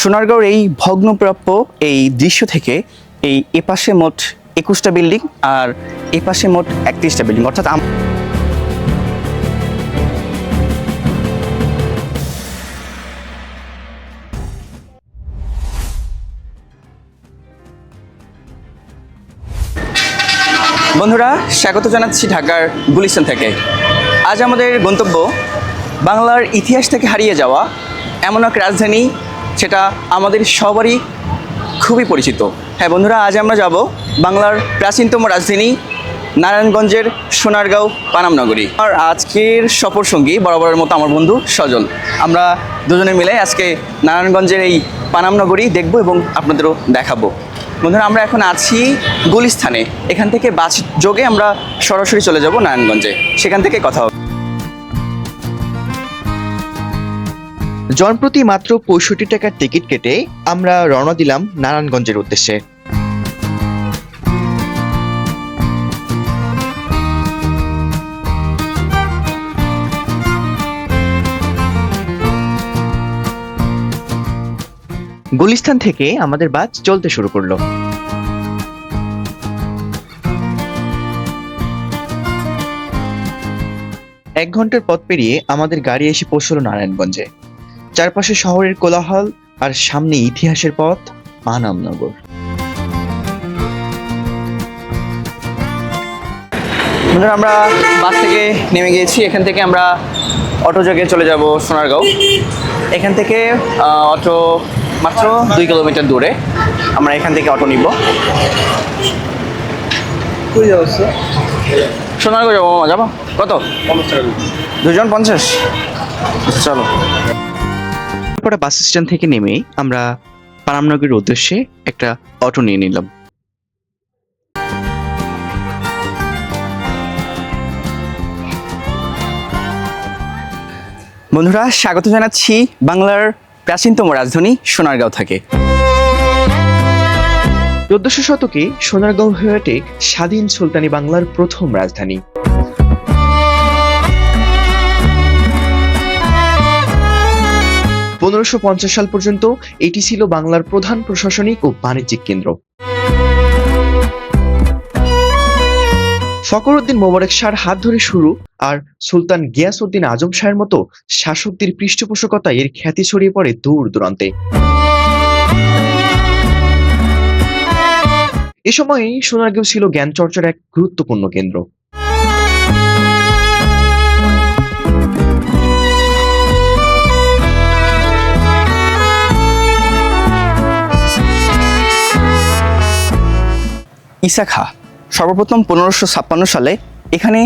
সোনারগাঁওর এই ভগ্নপ্রাপ্য এই দৃশ্য থেকে এই এপাশে মোট একুশটা বিল্ডিং আর এপাশে মোট একত্রিশটা বিল্ডিং। অর্থাৎ বন্ধুরা, স্বাগত জানাচ্ছি ঢাকার গুলিস্তান থেকে। আজ আমাদের গন্তব্য বাংলার ইতিহাস থেকে হারিয়ে যাওয়া এমন এক রাজধানী সেটা আমাদের সবারই খুবই পরিচিত। হ্যাঁ বন্ধুরা, আজ আমরা যাব বাংলার প্রাচীনতম রাজধানী নারায়ণগঞ্জের সোনারগাঁও পানামনগরী। আর আজকের সফর সঙ্গী বরাবরের মতো আমার বন্ধু সজল। আমরা দুজনে মিলে আজকে নারায়ণগঞ্জের এই পানামনগরী দেখব এবং আপনাদেরও দেখাবো। বন্ধুরা, আমরা এখন আছি গুলিস্থানে। এখান থেকে বাস যোগে আমরা সরাসরি চলে যাব নারায়ণগঞ্জে। সেখান থেকে কথা হবে। জনপ্রতি মাত্র পঁয়ষট্টি টাকার টিকিট কেটে আমরা রওনা দিলাম নারায়ণগঞ্জের উদ্দেশ্যে। গুলিস্তান থেকে আমাদের বাস চলতে শুরু করল। এক ঘণ্টার পথ পেরিয়ে আমাদের গাড়ি এসে পৌঁছলো নারায়ণগঞ্জে। চারপাশে শহরের কোলাহল আর সামনে ইতিহাসের পথ পানামনগর বন্ধুরা আমরা বাস থেকে নেমে গিয়েছি। এখান থেকে আমরা অটো যোগে চলে যাব সোনারগাঁও। এখান থেকে অটো মাত্র দুই কিলোমিটার দূরে। আমরা এখান থেকে অটো নিব। সোনারগাঁও যাব যাব? কত? দুজন পঞ্চাশ? চলো। তারপরে বাস স্ট্যান্ড থেকে নেমে আমরা পানামনগরের উদ্দেশ্যে একটা অটো নিয়ে নিলাম। বন্ধুরা স্বাগত জানাচ্ছি বাংলার প্রাচীনতম রাজধানী সোনারগাঁও থেকে। চোদ্দশো শতকে সোনারগাঁও হয়ে ওঠে স্বাধীন সুলতানি বাংলার প্রথম রাজধানী। পনেরোশো সাল পর্যন্ত এটি ছিল বাংলার প্রধান প্রশাসনিক ও বাণিজ্যিক কেন্দ্র। ফকরউদ্দিন মোবারক শাহর হাত ধরে শুরু আর সুলতান গিয়াসউদ্দিন আজম শাহের মতো শাসকদের পৃষ্ঠপোষকতায় এর খ্যাতি ছড়িয়ে পড়ে দূর দূরান্তে। এ সময়ে সোনারগাঁও ছিল জ্ঞান চর্চার এক গুরুত্বপূর্ণ কেন্দ্র। ইসা খা সর্বপ্রথম পনেরোশো ছাপ্পান্ন সালে এখানে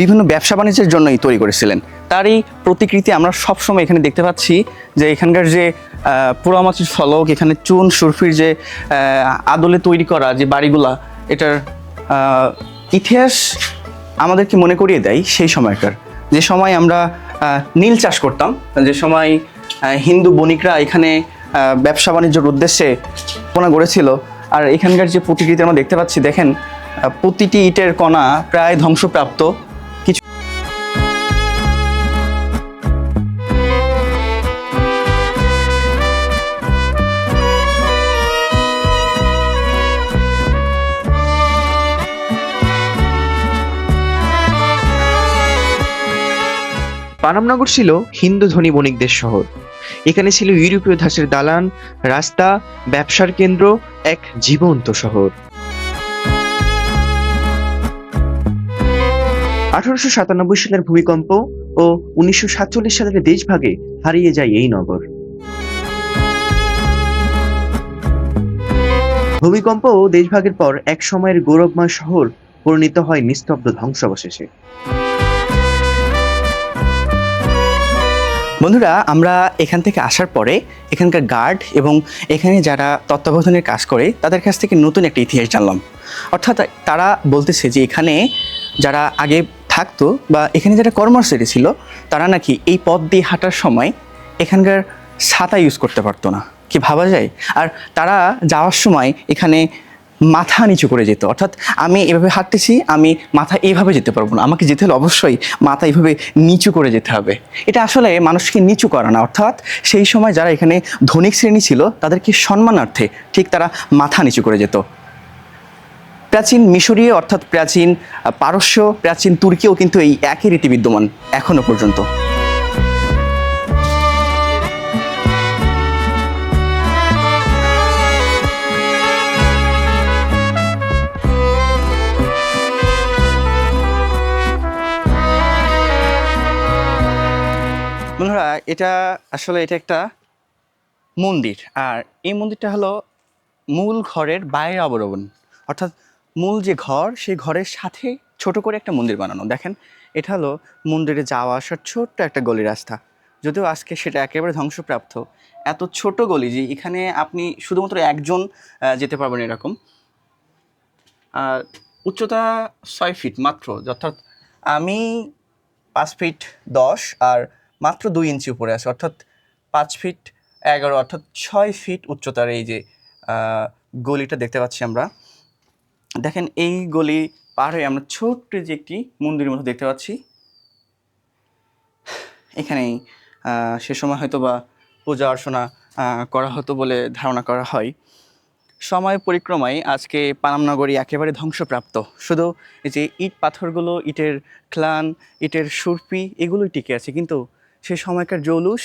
বিভিন্ন ব্যবসা বাণিজ্যের জন্যই তৈরি করেছিলেন। তার এই প্রতিকৃতি আমরা সবসময় এখানে দেখতে পাচ্ছি যে এখানকার যে আহ, পোড়ামাটির ফলক এখানে চুন সুরফির যে আদলে তৈরি করা যে বাড়িগুলা এটার ইতিহাস আমাদেরকে মনে করিয়ে দেয় সেই সময়কার। যে সময় আমরা নীল চাষ করতাম যে সময় হিন্দু বণিকরা এখানে ব্যবসা বাণিজ্যের উদ্দেশ্যে স্থাপনা গড়েছিল আর এখানকার যে প্রতিকৃতি আমরা দেখতে পাচ্ছি, দেখেন প্রতিটি ইটের কণা প্রায় ধ্বংসপ্রাপ্ত। কিছু পানামনগর ছিল হিন্দু ধনী বণিকদের শহর। এখানে ছিল ইউরোপীয় ধাঁচের দালান, রাস্তা, ব্যবসার কেন্দ্র এক জীবন্ত শহর। আঠারোশো সাতানব্বই সালের ভূমিকম্প ও উনিশশো সাতচল্লিশ সালের দেশভাগে হারিয়ে যায় এই নগর। ভূমিকম্প ও দেশভাগের পর এক সময়ের গৌরবময় শহর পরিণত হয় নিস্তব্ধ ধ্বংসাবশেষে। বন্ধুরা, আমরা এখান থেকে আসার পরে এখানকার গার্ড এবং এখানে যারা তত্ত্বাবধানের কাজ করে, তাদের কাছ থেকে নতুন একটা ইতিহাস জানলাম। অর্থাৎ তারা বলতেছে যে এখানে যারা আগে থাকতো বা এখানে যারা কর্মচারী ছিল, তারা নাকি এই পথ দিয়ে হাঁটার সময় এখানকার ছাতা ইউজ করতে পারতো না। কি ভাবা যায়? আর তারা যাওয়ার সময় এখানে মাথা নিচু করে যেত। অর্থাৎ আমি এভাবে হাঁটতেছি, আমি মাথা এইভাবে যেতে পারব না। আমাকে যেতে হলে অবশ্যই মাথা এইভাবে নিচু করে যেতে হবে। এটা আসলে মানুষকে নিচু করা না। অর্থাৎ সেই সময় যারা এখানে ধনিক শ্রেণি ছিল, তাদেরকে সম্মানার্থে ঠিক তারা মাথা নিচু করে যেত। প্রাচীন মিশরীয় অর্থাৎ প্রাচীন পারস্য, প্রাচীন তুর্কিও কিন্তু এই একই রীতি বিদ্যমান এখনও পর্যন্ত। বন্ধুরা, এটা আসলে এটা একটা মন্দির। আর এই মন্দিরটা হলো মূল ঘরের বাইরে অবলম্বন অর্থাৎ মূল যে ঘর, সেই ঘরের সাথে ছোট করে একটা মন্দির বানানো। দেখেন, এটা হলো মন্দিরে যাওয়া আসার ছোট্ট একটা গলি রাস্তা। যদিও আজকে সেটা একেবারে ধ্বংসপ্রাপ্ত। এত ছোট গলি যে এখানে আপনি শুধুমাত্র একজন যেতে পারবেন এরকম। আর উচ্চতা ছয় ফিট মাত্র। অর্থাৎ আমি পাঁচ ফিট দশ আর মাত্র দুই ইঞ্চি উপরে আছে, অর্থাৎ পাঁচ ফিট এগারো, অর্থাৎ ছয় ফিট উচ্চতার এই যে গলিটা দেখতে পাচ্ছি আমরা। দেখেন এই গলি পার হয়ে আমরা ছোট্ট যে একটি মন্দিরের মতো দেখতে পাচ্ছি। এখানেই সে সময় হয়তো বা পূজা অর্চনা করা হতো বলে ধারণা করা হয়। সময় পরিক্রমায় আজকে পানামনগরী একেবারে ধ্বংসপ্রাপ্ত। শুধু এই যে ইট পাথরগুলো, ইটের ক্লান ইটের সুরপি, এগুলোই টিকে আছে। কিন্তু সেই সময়কার জৌলুস,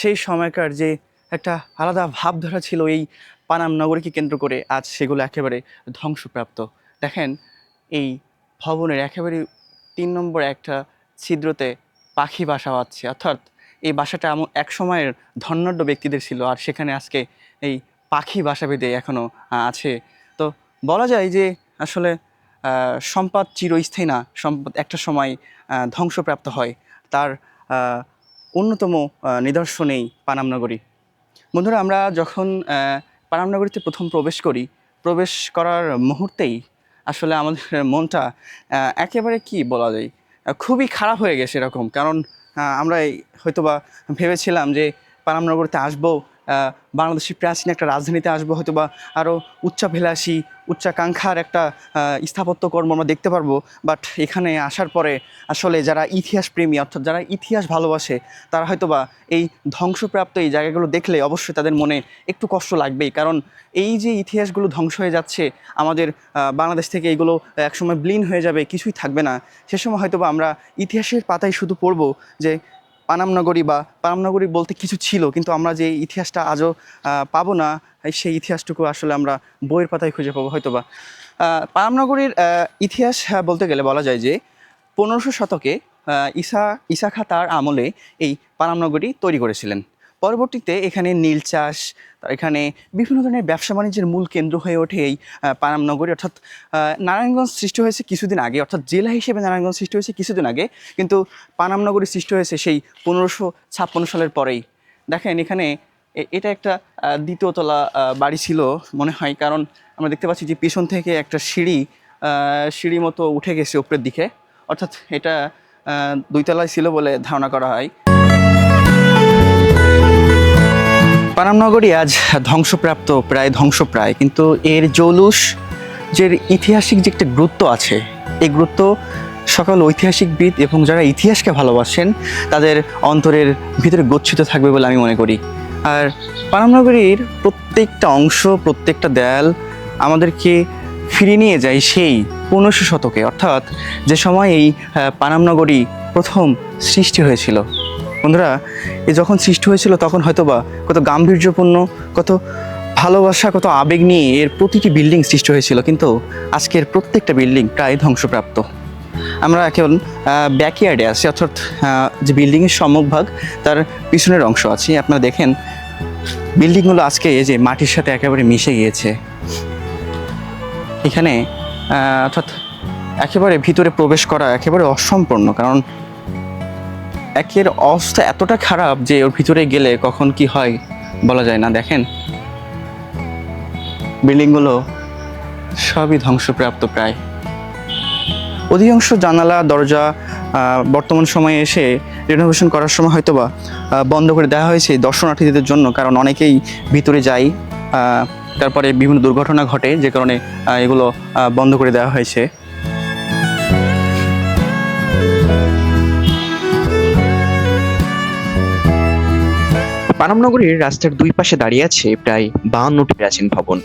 সেই সময়কার যে একটা আলাদা ভাবধারা ছিল এই পানাম নগরীকে কেন্দ্র করে আজ সেগুলো একেবারে ধ্বংসপ্রাপ্ত। দেখেন, এই ভবনের একেবারে তিন নম্বর একটা ছিদ্রতে পাখি বাসা বাঁধছে অর্থাৎ এই বাসাটা এমন এক সময়ের ধনাঢ্য ব্যক্তিদের ছিল আর সেখানে আজকে এই পাখি বাসা বেঁধে এখনও আছে। তো বলা যায় যে আসলে সম্পদ চিরস্থায়ী না, সম্পদ একটা সময় ধ্বংসপ্রাপ্ত হয়। তার অন্যতম নিদর্শনেই পানামনগরী বন্ধুরা, আমরা যখন পানামনগরীতে প্রথম প্রবেশ করি, প্রবেশ করার মুহূর্তেই আসলে আমাদের মনটা একেবারে কি বলা যায়, খুবই খারাপ হয়ে গেছে এরকম। কারণ আমরা হয়তোবা ভেবেছিলাম যে পানামনগরীতে আসব বাংলাদেশের প্রাচীন একটা রাজধানীতে আসব হয়তো বা আরও উচ্চাভিলাষী উচ্চাকাঙ্ক্ষার একটা আহ, স্থাপত্য কর্ম আমরা দেখতে পারব। বাট এখানে আসার পরে আসলে যারা ইতিহাস প্রেমী অর্থাৎ যারা ইতিহাস ভালোবাসে তারা হয়তো বা এই ধ্বংসপ্রাপ্ত এই জায়গাগুলো দেখলে অবশ্যই তাদের মনে একটু কষ্ট লাগবেই। কারণ এই যে ইতিহাসগুলো ধ্বংস হয়ে যাচ্ছে আমাদের বাংলাদেশ থেকে এইগুলো একসময় ব্লিন হয়ে যাবে কিছুই থাকবে না। সে সময় হয়তো বা আমরা ইতিহাসের পাতায় শুধু পড়ব যে পানামনগরী বা পানামনগরী বলতে কিছু ছিল, কিন্তু আমরা যে ইতিহাসটা আজও পাবো না সেই ইতিহাসটুকু আসলে আমরা বইয়ের পাতায় খুঁজে পাবো হয়তো বা পানামনগরীর ইতিহাস বলতে গেলে বলা যায় যে পনেরোশো শতকে ইসা ঈসা তার আমলে এই পানামনগরী তৈরি করেছিলেন। পরবর্তীতে এখানে নীল চাষ এখানে বিভিন্ন ধরনের ব্যবসা বাণিজ্যের মূল কেন্দ্র হয়ে ওঠে এই পানামনগরী অর্থাৎ নারায়ণগঞ্জ সৃষ্টি হয়েছে কিছুদিন আগে, অর্থাৎ জেলা হিসেবে নারায়ণগঞ্জ সৃষ্টি হয়েছে কিছুদিন আগে, কিন্তু পানামনগরী সৃষ্টি হয়েছে সেই পনেরোশো ছাপ্পান্ন সালের পরেই। দেখেন এখানে এটা একটা দ্বিতীয়তলা বাড়ি ছিল মনে হয়, কারণ আমরা দেখতে পাচ্ছি যে পিছন থেকে একটা সিঁড়ি সিঁড়ি মতো উঠে গেছে উপরের দিকে। অর্থাৎ এটা দুইতলায় ছিল বলে ধারণা করা হয়। পানামনগরী আজ ধ্বংসপ্রাপ্ত, প্রায় ধ্বংসপ্রায়। কিন্তু এর জৌলুস, যে ঐতিহাসিক যে একটা গুরুত্ব আছে, এই গুরুত্ব সকল ঐতিহাসিকবিদ এবং যারা ইতিহাসকে ভালোবাসেন, তাদের অন্তরের ভিতরে গচ্ছিত থাকবে বলে আমি মনে করি। আর পানামনগরীর প্রত্যেকটা অংশ, প্রত্যেকটা দেয়াল আমাদেরকে ফিরিয়ে নিয়ে যায় সেই পনেরোশো শতকে। অর্থাৎ যে সময় এই পানামনগরী প্রথম সৃষ্টি হয়েছিল। বন্ধুরা, এ যখন সৃষ্টি হয়েছিল তখন হয়তোবা কত গাম্ভীর্যপূর্ণ, কত ভালোবাসা, কত আবেগ নিয়ে এর প্রতিটি বিল্ডিং সৃষ্টি হয়েছিল। কিন্তু আজকের প্রত্যেকটা বিল্ডিং প্রায় ধ্বংসপ্রাপ্ত। আমরা এখন ব্যাকইয়ার্ডে আছি, অর্থাৎ যে বিল্ডিংয়ের সম্মুখভাগ তার পিছনের অংশ আছে। আপনারা দেখেন বিল্ডিংগুলো আজকে এই যে মাটির সাথে একেবারে মিশে গিয়েছে। এখানে অর্থাৎ একেবারে ভিতরে প্রবেশ করা একেবারে অসম্পূর্ণ, কারণ একের অবস্থা এতটা খারাপ যে ওর ভিতরে গেলে কখন কি হয় বলা যায় না, দেখেন। বিল্ডিংগুলো সবই ধ্বংসপ্রাপ্ত প্রায়। অধিকাংশ জানালা, দরজা বর্তমান সময়ে এসে রেনোভেশন করার সময় হয়তো বা বন্ধ করে দেওয়া হয়েছে দর্শনার্থীদের জন্য, কারণ অনেকেই ভিতরে যায় তারপরে বিভিন্ন দুর্ঘটনা ঘটে, যে কারণে এগুলো বন্ধ করে দেওয়া হয়েছে। পানামনগরীর রাস্তার দুই পাশে দাঁড়িয়ে আছে প্রায় বাহান্নটি প্রাচীন ভবন।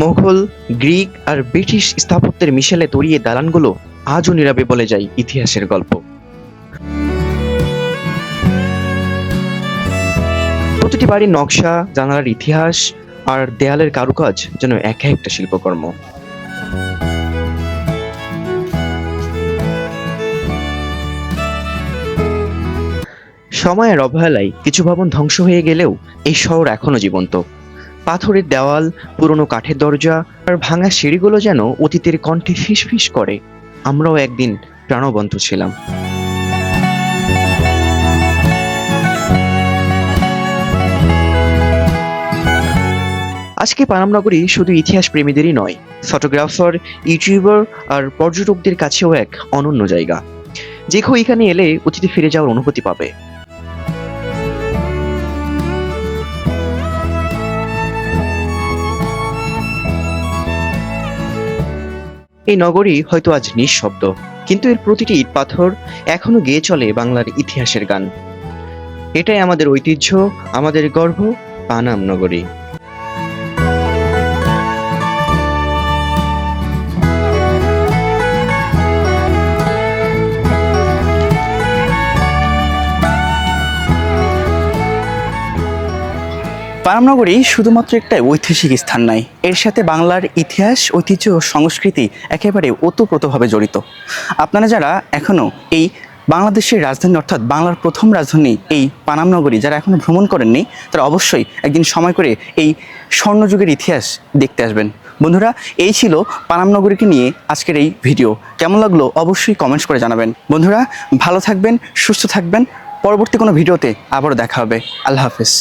মোঘল, গ্রিক আর ব্রিটিশ স্থাপত্যের মিশেলে তরিয়ে দালানগুলো আজও নীরবে বলে যায় ইতিহাসের গল্প। প্রতিটি বাড়ির নকশা, জানালার ইতিহাস আর দেয়ালের কারুকাজ যেন একা একটা শিল্পকর্ম। সময়ের অবহেলায় কিছু ভবন ধ্বংস হয়ে গেলেও এই শহর এখনও জীবন্ত। পাথরের দেওয়াল, পুরনো কাঠের দরজা আর ভাঙা সিঁড়িগুলো যেন অতীতের কণ্ঠে ফিসফিস করে। আমরাও একদিন প্রাণবন্ত ছিলাম। আজকে পানামনগরী শুধু ইতিহাস প্রেমীদেরই নয়, ফটোগ্রাফার, ইউটিউবার আর পর্যটকদের কাছেও এক অনন্য জায়গা। যে কেউ এখানে এলে অতীতে ফিরে যাওয়ার অনুভূতি পাবে। এই নগরী হয়তো আজ নিঃশব্দ, কিন্তু এর প্রতিটি ইট পাথর এখনও গেয়ে চলে বাংলার ইতিহাসের গান। এটাই আমাদের ঐতিহ্য, আমাদের গর্ব, পানাম নগরী। পানামনগরী শুধুমাত্র একটা ঐতিহাসিক স্থান নয় এর সাথে বাংলার ইতিহাস, ঐতিহ্য ও সংস্কৃতি একেবারে ওতপ্রোতভাবে জড়িত। আপনারা যারা এখনও এই বাংলাদেশের রাজধানী অর্থাৎ বাংলার প্রথম রাজধানী এই পানামনগরী যারা এখনও ভ্রমণ করেননি, তারা অবশ্যই একদিন সময় করে এই স্বর্ণযুগের ইতিহাস দেখতে আসবেন। বন্ধুরা, এই ছিল পানামনগরীকে নিয়ে আজকের এই ভিডিও। কেমন লাগল অবশ্যই কমেন্টস করে জানাবেন। বন্ধুরা, ভালো থাকবেন, সুস্থ থাকবেন। পরবর্তী কোনো ভিডিওতে আবারও দেখা হবে। আল্লাহ হাফেজ।